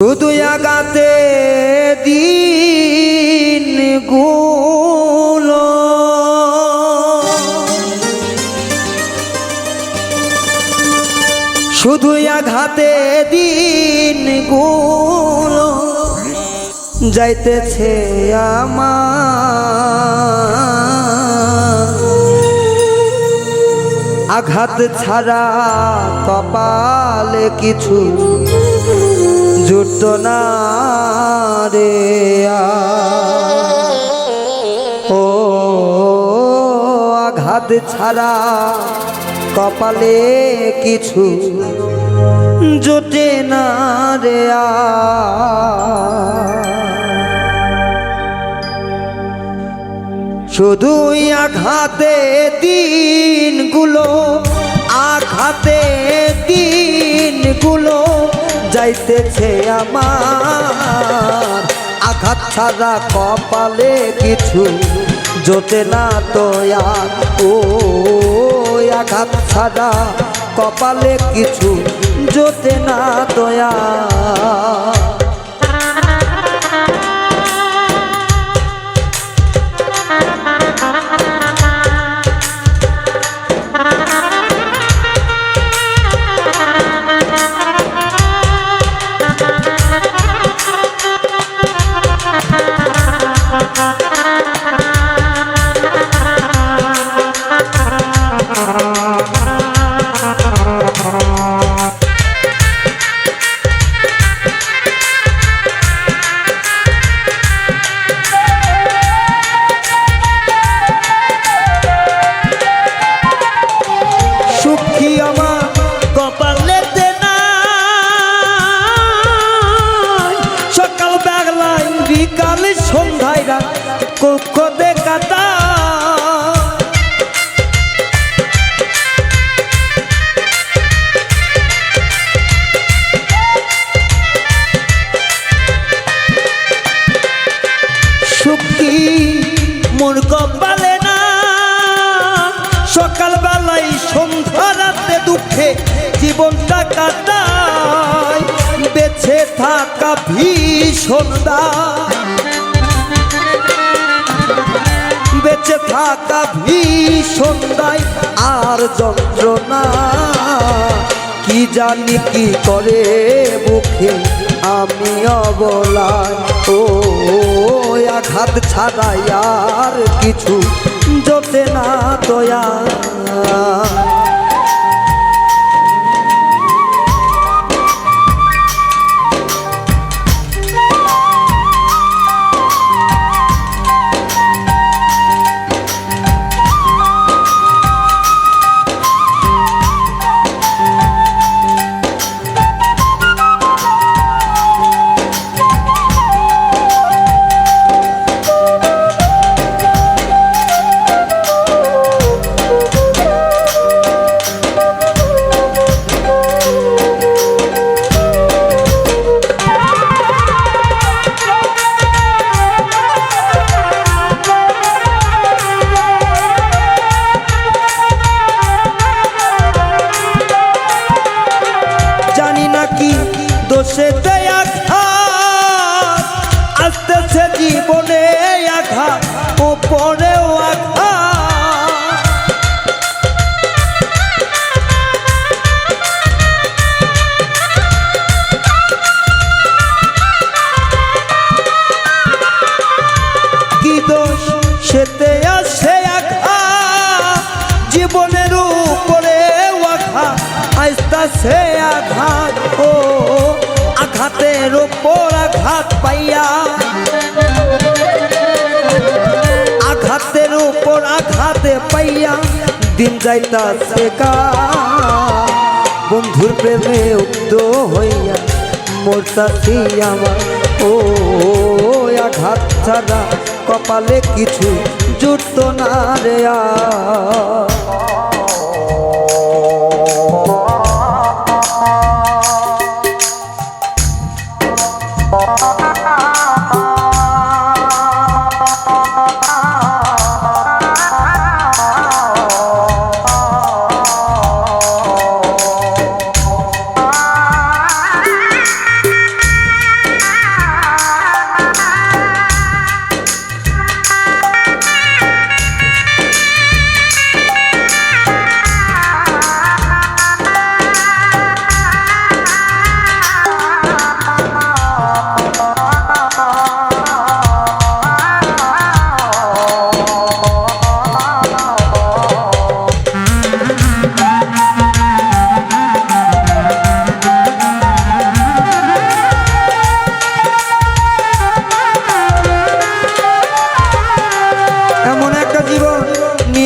শুধু আগাতে দিনগুলো শুধু আঘাতে দিনগুলো যাইতেছে আমার। আঘাত ছাড়া কপালে কিছু জুটত না রে ও আঘাত ছাড়া কপালে কিছু জোটে না রে শুধুই আঘাতে দিনগুলো আঘাতে যাইতেছে আমার। আঘাত ছাড়া কপালে কিছু জোটে না তো ও আঘাত ছাড়া কপালে কিছু জোটে না তো বিকাল সন্ধ্যায় রাত কক্ষ দেখাতা না সকালবেলায় সন্ধ্যা রাতে দুঃখে জীবনটা কাটায় থাকা ভীষণ। বেঁচে থাকা ভীষণ দায় আর যন্ত্রণা। কি জানি কি করে বুকে আমি অবলায়। ও, আঘাত ছাড়াই আর কিছু জোটে না দয়া। জীবনে আঘাত ও পরেও আঘাত। কি দোষ? সেতে আসে আঘাত। জীবনের উপরে আঘাত আইস্তাছে আঘাত। ও, আঘাতের উপর আঘাত পাইয়া দিন যাইতাছে বন্ধুর প্রেমে উক্ত হইয়া মোরতাছি আমার। ও, আঘাত ছাড়া কপালে কিছু জুটত না রে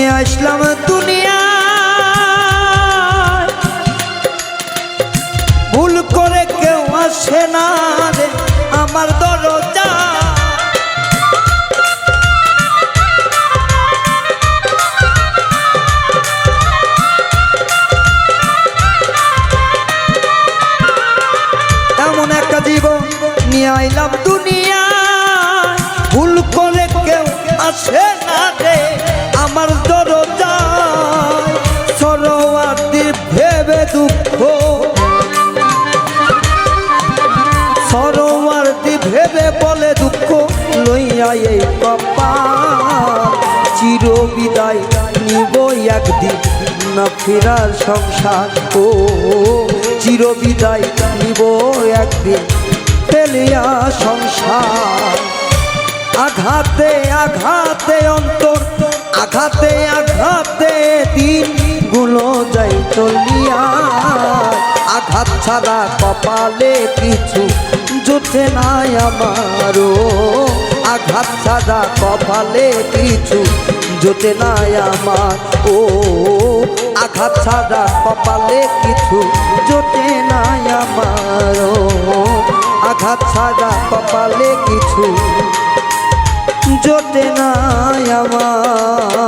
আসলাম দুনিয়া। ভুল করে কেউ আসে না রে আমার দরজা। এমন একটা জীবন নিয়ে আইলাম দুনিয়া। ভুল করে কেউ আসে সরোয়ার্দি ভেবে বলে দুঃখ, লইয়া এই কপাল। চির বিদায় নিব একদিন না ফেরার সংসার ও চির বিদায় নিব একদিন ফেলিয়া সংসার। আঘাতে আঘাতে অন্তর আঘাতে আঘাতে দিনগুলো যাই চলিয়া। আঘাত ছাড়া কপালে কিছু জুটে নাই আমারও। আঘাত ছাড়া কপালে কিছু জোটে নাই আমার ও আঘাত ছাড়া কপালে কিছু জোটে নাই আমারও। আঘাত ছাড়া কপালে কিছু জোটে না আমার।